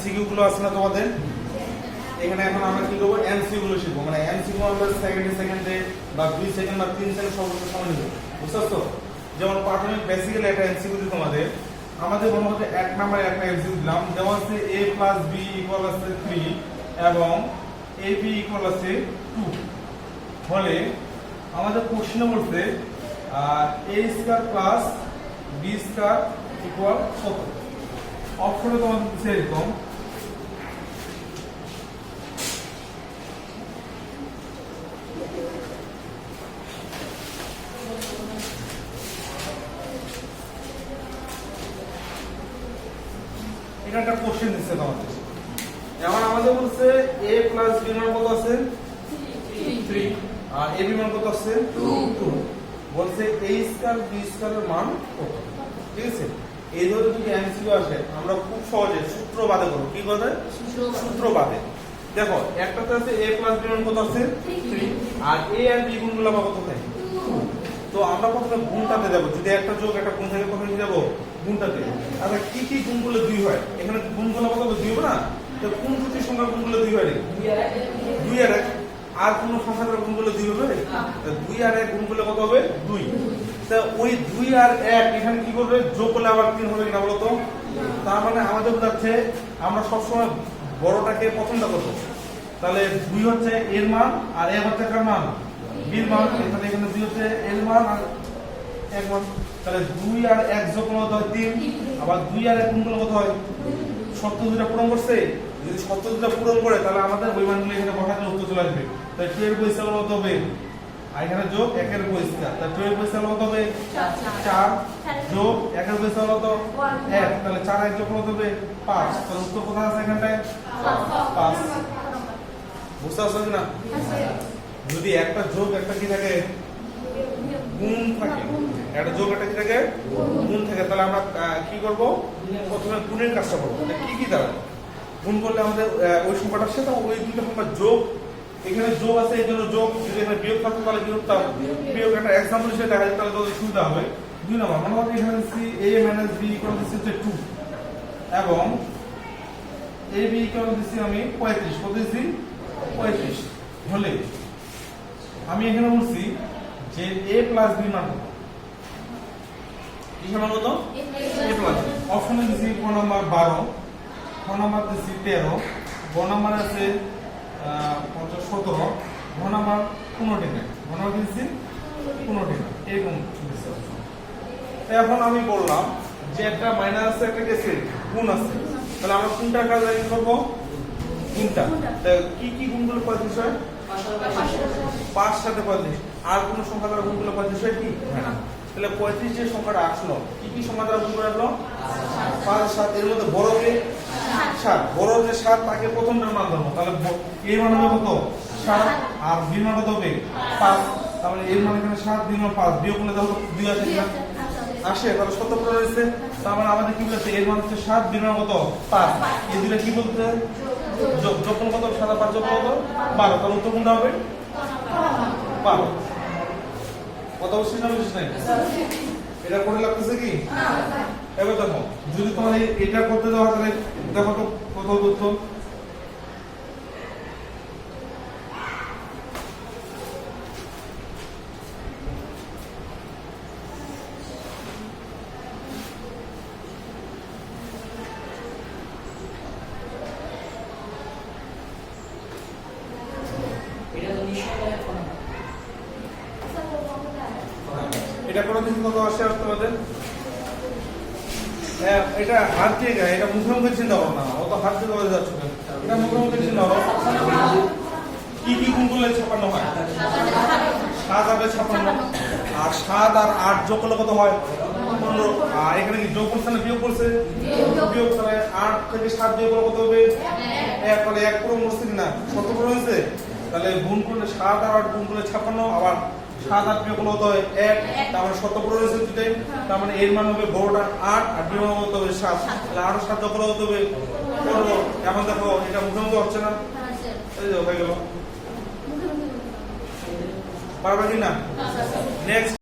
MCQ গুলো আছে না তোমাদের? এখানে এখন আমরা কি করব? এমসিকিউ গুলো শিখব। মানে এমসিকিউ আমরা সেকেন্ডে সেকেন্ডে বা দুই সেকেন্ড বা তিন সেকেন্ড সর্বোচ্চ সময় নিব। বুঝতে পারছ যেমন প্রাথমিক বেসিক্যালি একটা এমসিকিউ দিই তোমাদের। আমাদের মনে হচ্ছে এক নাম্বার একটা এমসিকিউ দিলাম। যেমন হচ্ছে এ প্লাস বি ইকুয়াল আছে থ্রি এবং এ বি ইকুয়াল আছে টু ফলে আমাদের কোশ্চেনে বলছে A square plus B square equal কত? অপশনে তোমাদের এরকম এটা একটা কোশ্চেন দিচ্ছে তোমাদের এখন আমাদের বলছে এ প্লাস বি মান কত আছে? থ্রি আর এ বি মান কত আছে? টু বলছে এ স্কয়ার বি স্কয়ারের মান কত? ঠিক আছে? এই ধরে যদি এমসিকিউ আসে আমরা খুব সহজে সূত্র বাদে করব। কি করে সূত্র বাদে দেখো একটাতে আছে এ প্লাস বি মান কত আছে? থ্রি আর এ আর বি গুণগুলো কত থাকে তো আমরা প্রথমে গুণটাতে যাব। যদি একটা যোগ একটা গুণ থাকে প্রথমে যাব? গুণটাতে। আচ্ছা কি কি গুণগুলো দুই হয়? এখানে গুণগুলো কত হবে? দুই হবে না? তো কোন দুটি সংখ্যার গুণগুলো দুই হয় দুই আর এক। আর কোন সংখ্যার গুণগুলো দুই হবে? দুই আর এক গুণগুলো কত হবে? দুই। তা ওই দুই আর এক এখানে কি করবে? যোগ করলে আবার তিন হবে কিনা বলতো? তার মানে আমাদের বোঝাচ্ছে আমরা সবসময় বড়টাকে পছন্দ করব। তাহলে দুই হচ্ছে এর মান আর এক হচ্ছে কার মান? বির মান তাহলে এখানে দুই হচ্ছে এর মান আর এক মান তাহলে দুই আর এক যোগ করলে কত হয়? তিন। আবার দুই আর এক গুণ করলে কত হয়? সত্য দুটা পূরণ করছে। যদি সত্য দুটা পূরণ করে, তাহলে আমাদের ওই মানগুলো এখানে বসাতে উত্তর চলে আসবে। তাই টু পয়সা কত হবে? আর এখানে যোগ একের পয়সা তাহলে টু এর পয়সা কত হবে? চার। যোগ একের পয়সা কত? এক। তাহলে চার এক যোগ কত হবে? পাঁচ। তাহলে উত্তর কোথায় আছে এখানটায়? পাঁচ। বুঝতে পারছ কিনা? যদি একটা যোগ একটা কি থাকে? গুণ থাকে। একটা যোগ একটা কি থাকে? গুণ থাকে। তাহলে আমরা কি করব? প্রথমে গুণের কাজটা করব। মানে কি কি দ্বারা? গুণ করলে আমাদের ওই সংখ্যাটার সাথে ওই দুটো সংখ্যা যোগ। এখানে যোগ আছে, এই জন্য যোগ। যদি এখানে বিয়োগ থাকতো তাহলে করতাম বিয়োগ একটা এক্সাম্পল হিসেবে দেখা যায় তাহলে তোদের সুবিধা হবে। দুই নম্বর মনে হচ্ছে এখানে দিচ্ছি এ মাইনাস বি ইকুয়াল দিচ্ছি হচ্ছে টু এবং এ বি ইকুয়াল দিচ্ছি আমি পঁয়ত্রিশ। কত দিচ্ছি পঁয়ত্রিশ। হলে আমি এখানে বলছি যে এ প্লাস বি মান কত? সমান কত? এ প্লাস অপশনে দিছি ক বারো। খ দিছি তেরো। গ আছে সতেরো। নাম্বার পনেরো টাকা ঘ নাম্বার দিচ্ছি পনেরো টাকা এরকম এখন আমি বললাম যে একটা মাইনাস আছে, একটা গেছে গুণ আছে। তাহলে আমরা কোনটা কাজ করব? তা কি কি গুণগুলো পঁয়ত্রিশ হয় পাঁচ সাথে পঁয়ত্রিশ। আর কোন সংখ্যা দ্বারা গুণ করলে পঁয়ত্রিশ হয় কি? তাহলে পঁয়ত্রিশ যে সংখ্যাটা আসলো, কি কি সংখ্যা দ্বারা গুণ করে আসলো? পাঁচ, সাত, এর মধ্যে বড় কে সাত, বড় যে সাত, তাকে প্রথমটার মান ধরবো। তাহলে এর মান হবে কত? সাত, আর বি মান কত হবে? পাঁচ। তাহলে এর মান এখানে সাত বি মান পাঁচ। বিয়োগ করলে দেখো দুই আসে কিনা আসে। তাহলে সত্য পূরণ হয়েছে। তার মানে আমাদের কি বলছে? এর মান হচ্ছে সাত বি মান কত? পাঁচ। এই দুটো কি বলতে যোগ কত? যোগ করলে কত বারো তার উত্তর কোনটা হবে? বারো। কত বলছিস না বলছিস নাই? এটা করে লাগতেছে কি? এবার দেখো যদি তোমার এটা করতে দেওয়া তাহলে দেখো তো কত তথ্য এটা তো নিশ্চয়ই এখন এটা করে দেখি কত আসে আর তোমাদের হ্যাঁ, এটা হাত দিয়ে গায়ে এটা মুখে মুখে চিন্তা করো না অত হাত দিয়ে করে যাচ্ছ কেন? এটা মুখে মুখে চিন্তা করো কি কি গুণ করলে হয়? সাত হবে ছাপান্ন আর সাত আর আট যোগ করলে কত হয়? পনেরো। আর এখানে কি যোগ করছে না বিয়োগ করছে? বিয়োগ তাহলে আট থেকে সাত বিয়োগ করলে কত হবে? এক। তাহলে এক পুরো মসজিদ না কত পুরো হয়েছে? তাহলে গুণ করলে সাত আর আট গুণ করলে ছাপান্ন আবার সাত আট বিয়োগ করলে কত হয়? এক। তার মানে শত পুরো হয়েছে দুটাই তার মানে এর মান হবে বড়টা আট আর বিয়োগ কত হবে? সাত। তাহলে আরও সাত যোগ করলে কত হবে? পনেরো। এখন দেখো এটা মুখে মুখে হচ্ছে না? এই যে হয়ে গেল। পারবে কি না? নেক্সট